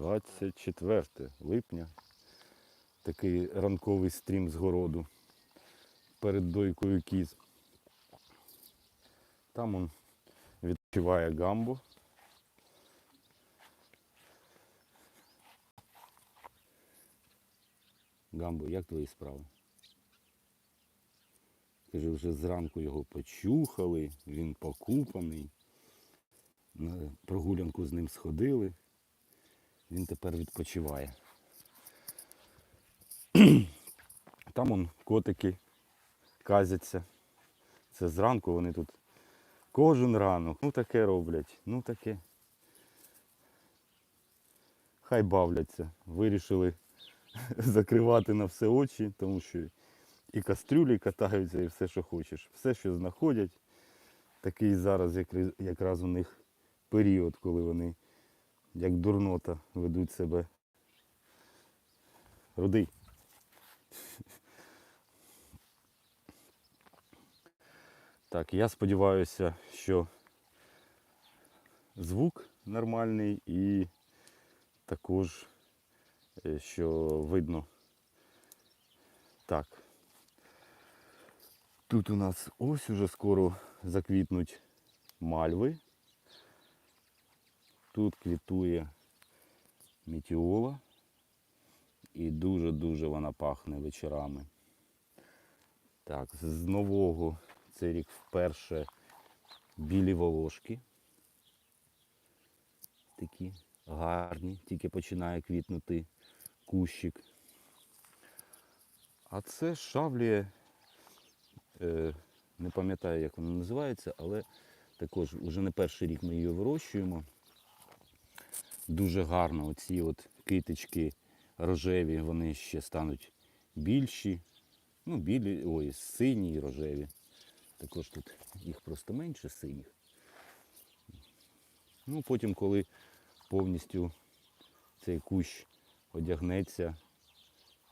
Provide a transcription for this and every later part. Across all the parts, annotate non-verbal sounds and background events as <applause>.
24 липня. Такий ранковий стрім з городу перед дойкою кіз. Там он відпочиває гамбо. Гамбо, як твої справи? Каже, вже зранку його почухали, він покупаний. На прогулянку з ним сходили. Він тепер відпочиває. <clears throat> Там он котики казяться. Це зранку вони тут кожен ранок. Ну таке роблять, ну таке. Хай бавляться. Вирішили <laughs> закривати на все очі, тому що і кастрюлі катаються, і все, що хочеш. Все, що знаходять. Такий зараз якраз у них період, коли вони як дурнота ведуть себе. Рудий. Так, я сподіваюся, що звук нормальний і також, е, що видно. Так. Тут у нас ось уже скоро заквітнуть мальви. Тут квітує мітіола. І дуже-дуже вона пахне вечорами. Так, з нового цей рік вперше білі волошки. Такі гарні, тільки починає квітнути кущик. А це шавлія, е, не пам'ятаю, як вона називається, але також вже не перший рік ми її вирощуємо. Дуже гарно оці от китички рожеві, вони ще стануть більші. Ну, білі, ой, сині і рожеві. Також тут їх просто менше синіх. Ну, потім, коли повністю цей кущ одягнеться,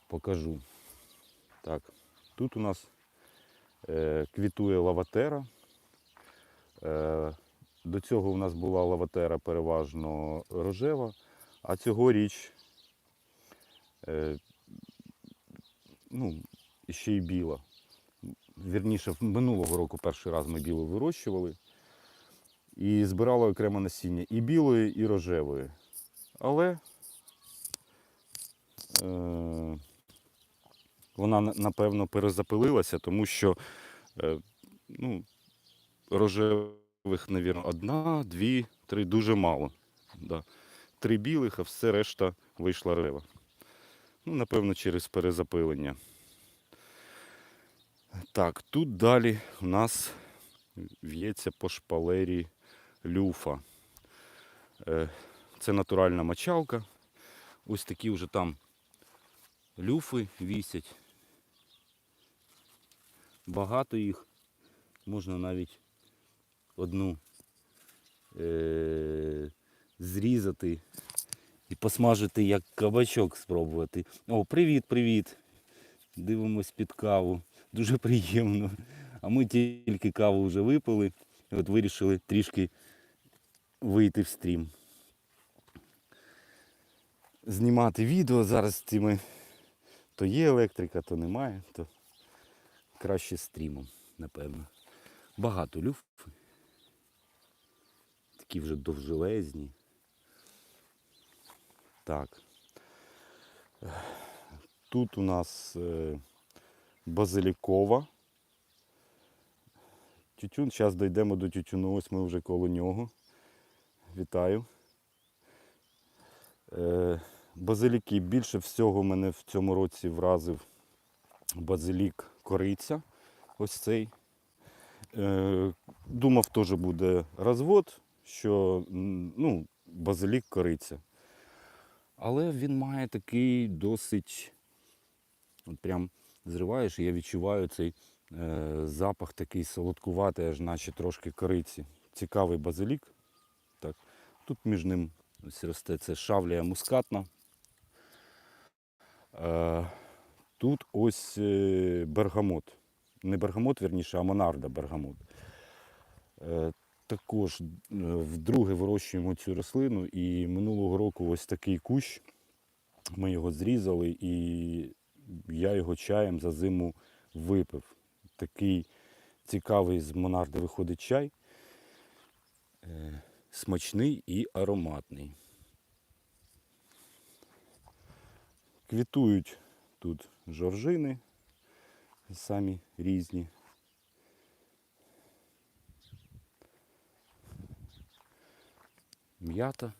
покажу. Так, тут у нас е, квітує лаватера. Е, до цього у нас була лаватера переважно рожева, а цьогоріч е, ну, ще й біла. Вірніше, минулого року перший раз ми білу вирощували і збирали окремо насіння і білої, і рожевої. Але е, вона, напевно, перезапилилася, тому що е, ну, рожевих, навірно, одна, дві, три, дуже мало. Да. Три білих, а все решта вийшла рожева. Ну, напевно, через перезапилення. Так, тут далі у нас в'ється по шпалері люфа. Е, Це натуральна мочалка. Ось такі вже там люфи вісять. Багато їх. Можна навіть одну е- зрізати і посмажити як кабачок спробувати. О, привіт, привіт! Дивимось під каву. Дуже приємно. А ми тільки каву вже випили і от вирішили трішки вийти в стрім. Знімати відео зараз з цими то є електрика, то немає, то краще стрімом, напевно. Багато люф. Такі вже довжелезні. Так. Тут у нас е, базилікова. Тютюн, зараз дійдемо до тютюну, ось ми вже коло нього. Вітаю. Е, базиліки більше всього мене в цьому році вразив базилік кориця. Ось цей. Е, думав, теж буде розвод, що ну, базилік кориця. Але він має такий досить, от прям зриваєш, і я відчуваю цей е, запах такий солодкуватий, аж наче трошки кориці. Цікавий базилік. Так. Тут між ним ось росте це шавлія мускатна. Е, тут ось е, бергамот. Не бергамот, вірніше, а монарда бергамот. Також е, вдруге вирощуємо цю рослину і минулого року ось ось такий кущ. Ми його зрізали і я його чаєм за зиму випив. Такий цікавий з монарди виходить чай. Е, Смачний і ароматний. Квітують тут жоржини, самі різні. М'ята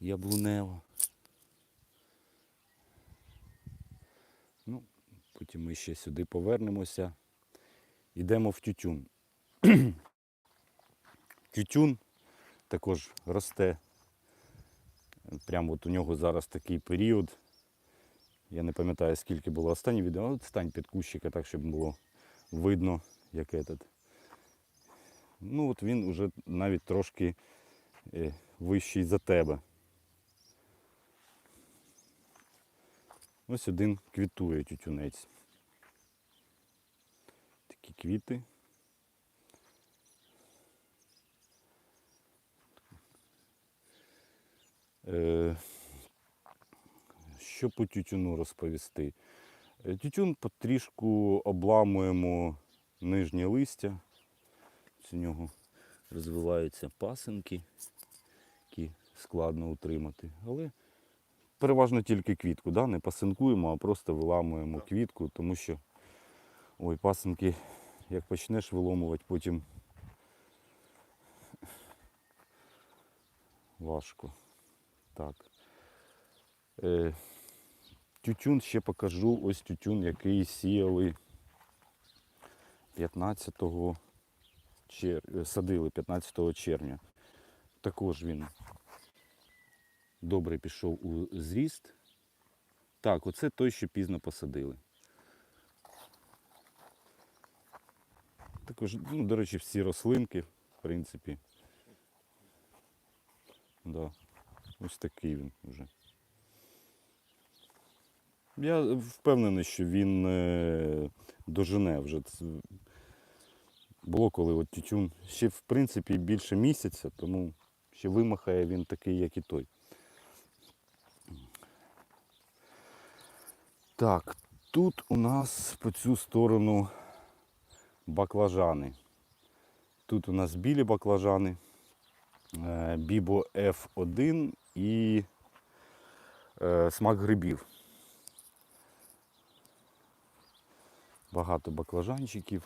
яблунева. Ну, потім ми ще сюди повернемося. Йдемо в тютюн. <clears throat> тютюн також росте. Прямо от у нього зараз такий період. Я не пам'ятаю, скільки було останнє відео. От стань під кущика, так, щоб було видно, як этот. Ну от він уже навіть трошки вищий за тебе. Ось один квітує тютюнець. Такі квіти. Е, Що по тютюну розповісти? Е, Тютюн потрішку обламуємо нижнє листя. З нього розвиваються пасинки, складно утримати. Але переважно тільки квітку, да? не пасинкуємо, а просто виламуємо квітку, тому що ой, пасинки, як почнеш виломувати, потім важко. Так. Е, тютюн ще покажу. Ось тютюн, який сіяли 15 чер... е, садили 15 червня. Також він добре пішов у зріст. Так, оце той, що пізно посадили. Також, ну, до речі, всі рослинки, в принципі. Да. Ось такий він вже. Я впевнений, що він е, дожене вже. Це Було коли от тютюн ще в принципі більше місяця, тому ще вимахає він такий, як і той. Так, тут у нас по цю сторону баклажани. Тут у нас білі баклажани, е, Бібо F1 і е, смак грибів. Багато баклажанчиків.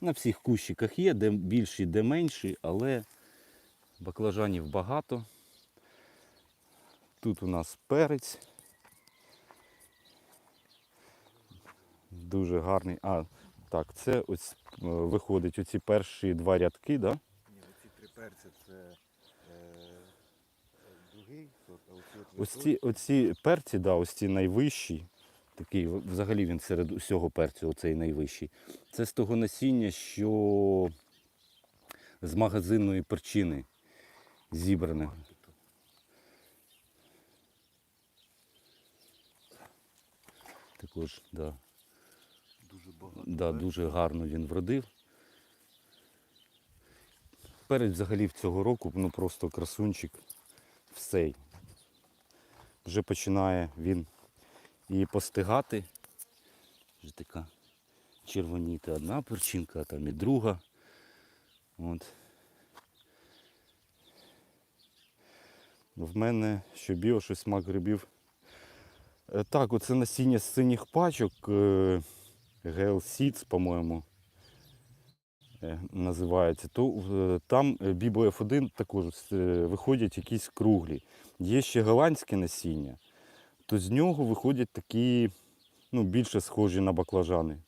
На всіх кущиках є, де більші, де менші, але баклажанів багато. Тут у нас перець. Дуже гарний. А, так, це ось е, виходить оці перші два рядки, да? Ні, оці три перці це е, другий сорт, а оці от Ось ці, оці перці, да, ось ці найвищі, такий, взагалі він серед усього перцю, оцей найвищий. Це з того насіння, що з магазинної перчини зібране. Також, да, Дуже багато. да, дуже гарно він вродив. Перець взагалі в цього року ну просто красунчик всей. Вже починає він і постигати. Вже така червоніти одна перчинка, а там і друга. От. В мене що біо, що смак грибів. Е, Так, оце насіння з синіх пачок. е, Seeds, по-моєму, е, називається. То там Bibo F1 також виходять якісь круглі. Є ще голландське насіння, то з нього виходять такі ну, більше схожі на баклажани.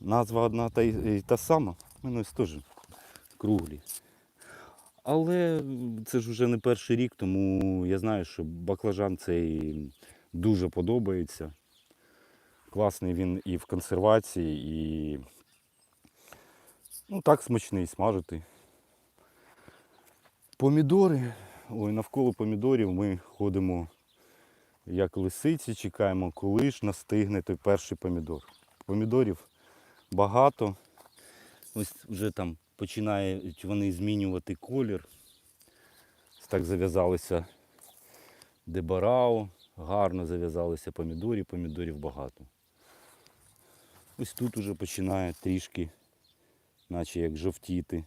Назва одна та, та сама, мене ось теж круглі. Але це ж вже не перший рік, тому я знаю, що баклажан цей дуже подобається. Класний він і в консервації, і ну, так смачний смажити. Помідори. Ой, навколо помідорів ми ходимо як лисиці, чекаємо, коли ж настигне той перший помідор. Помідорів багато. Ось вже там починають вони змінювати колір. Так зав'язалися дебарао, гарно зав'язалися помідорі, помідорів багато. Ось тут уже починає трішки, наче як жовтіти.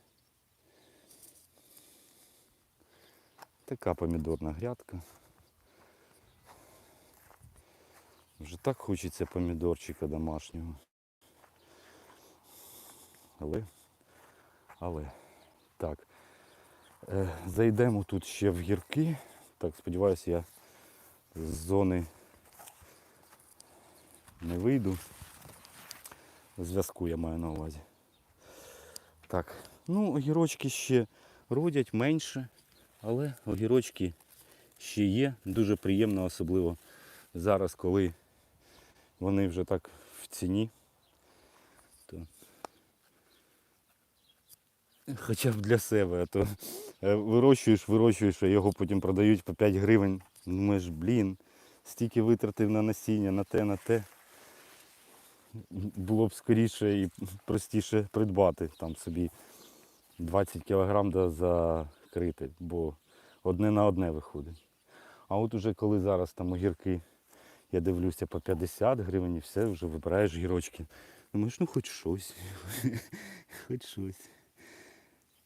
Така помідорна грядка. Вже так хочеться помідорчика домашнього. Але, але, так. Е, зайдемо тут ще в гірки. Так, сподіваюся, я з зони не вийду. Зв'язку я маю на увазі. Так, ну огірочки ще родять менше, але огірочки ще є. Дуже приємно, особливо зараз, коли вони вже так в ціні. Хоча б для себе, а то е, вирощуєш, вирощуєш, а його потім продають по 5 гривень. Думаєш, блін, стільки витратив на насіння, на те, на те. Було б скоріше і простіше придбати там собі 20 кг да закрити, бо одне на одне виходить. А от уже коли зараз там огірки, я дивлюся по 50 гривень і все, вже вибираєш гірочки. Думаєш, ну хоч щось. <laughs> хоч щось.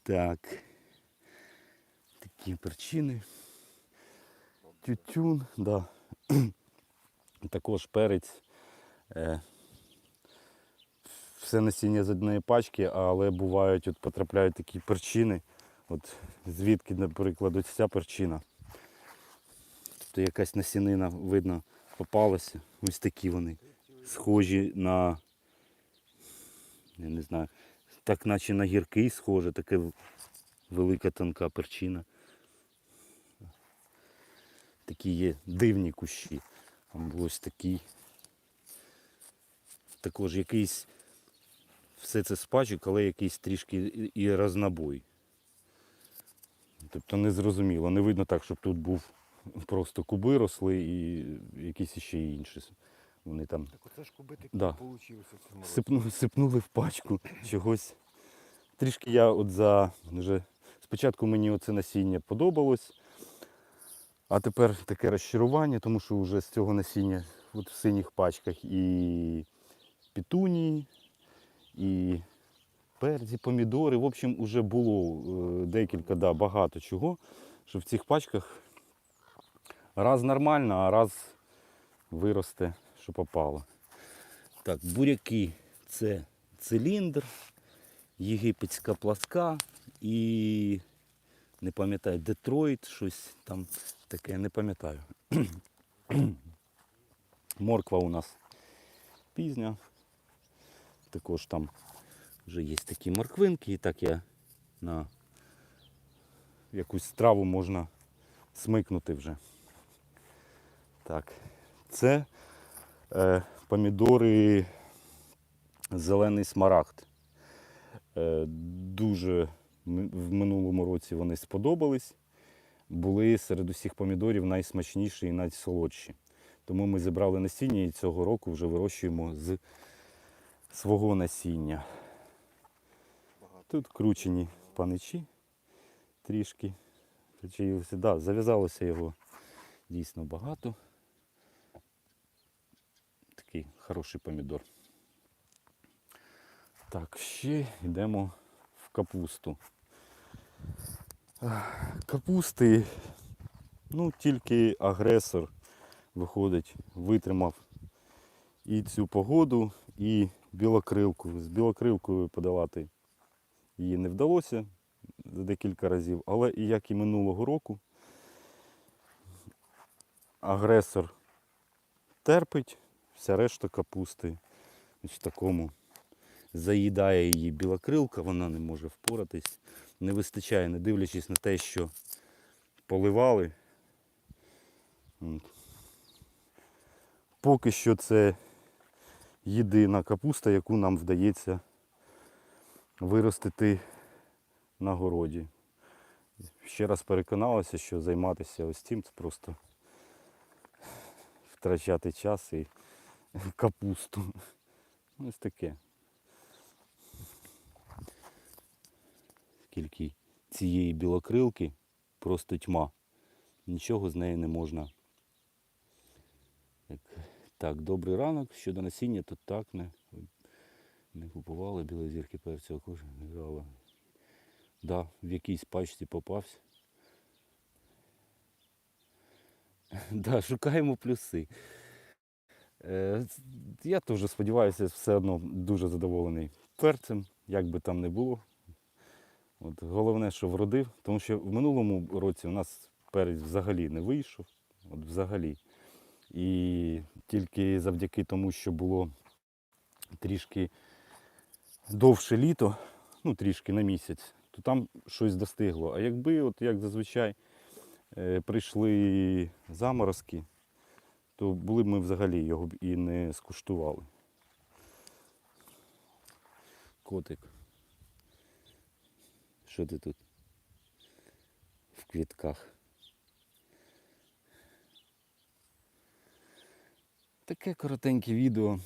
Так. Такі перчини. Тютюн, да. <clears throat> Також перець. Е, все насіння з одної пачки, але бувають, от потрапляють такі перчини. От звідки, наприклад, ось ця перчина. Тобто якась насінина, видно, попалася. Ось такі вони. Схожі на, я не знаю, так наче на гіркий схоже, таке велика тонка перчина. Такі є дивні кущі. Або ось такий. Також якийсь все це з пачок, але якийсь трішки і- разнобой. Тобто не зрозуміло, не видно так, щоб тут був просто куби росли і якісь ще інші. Вони там Так оце ж куби Да. цьому році. сипнули, в пачку чогось. Трішки я от за вже спочатку мені оце насіння подобалось, а тепер таке розчарування, тому що вже з цього насіння от в синіх пачках і петунії, і перці, помідори. В общем, вже було е, декілька, да, багато чого, що в цих пачках раз нормально, а раз виросте, що попало. Так, буряки це циліндр, єгипетська пласка і не пам'ятаю, Детройт, щось там таке, не пам'ятаю. <clears throat> Морква у нас пізня. Також там вже є такі морквинки, і так я на якусь страву можна смикнути вже. Так, це помідори зелений смарагд. Е, дуже в минулому році вони сподобались. Були серед усіх помідорів найсмачніші і найсолодші. Тому ми зібрали насіння і цього року вже вирощуємо з свого насіння. Тут кручені паничі трішки. Да, зав'язалося його дійсно багато. Такий хороший помідор. Так, ще йдемо в капусту. Капусти, ну тільки агресор виходить, витримав і цю погоду, і білокрилку. З білокрилкою подолати її не вдалося за декілька разів, але і як і минулого року, агресор терпить, вся решта капусти в такому заїдає її білокрилка, вона не може впоратись. Не вистачає, не дивлячись на те, що поливали. Поки що це єдина капуста, яку нам вдається виростити на городі. Ще раз переконалася, що займатися ось цим це просто втрачати час і <laughs> капусту. Ось таке. скільки цієї білокрилки, просто тьма. Нічого з нею не можна. Так, так добрий ранок. Щодо насіння, то так не, не купували білої зірки перцю, кожен не. Да, в якійсь пачці попався. <laughs> Да, шукаємо плюси. Е, Я теж сподіваюся, все одно дуже задоволений перцем, як би там не було. От головне, що вродив, тому що в минулому році у нас перець взагалі не вийшов. От взагалі. І тільки завдяки тому, що було трішки довше літо, ну трішки на місяць, то там щось достигло. А якби, от як зазвичай, е, прийшли заморозки, то були б ми взагалі його б і не скуштували. Котик. Що ти тут? В квітках. Таке коротеньке відео,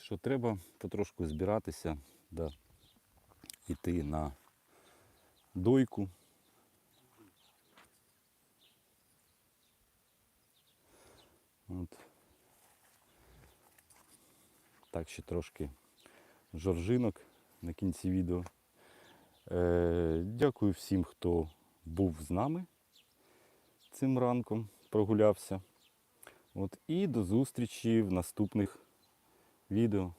що треба потрошку збиратися, да, йти на дойку. От. Так, ще трошки жоржинок на кінці відео. Е, дякую всім, хто був з нами цим ранком, прогулявся. От, і до зустрічі в наступних відео.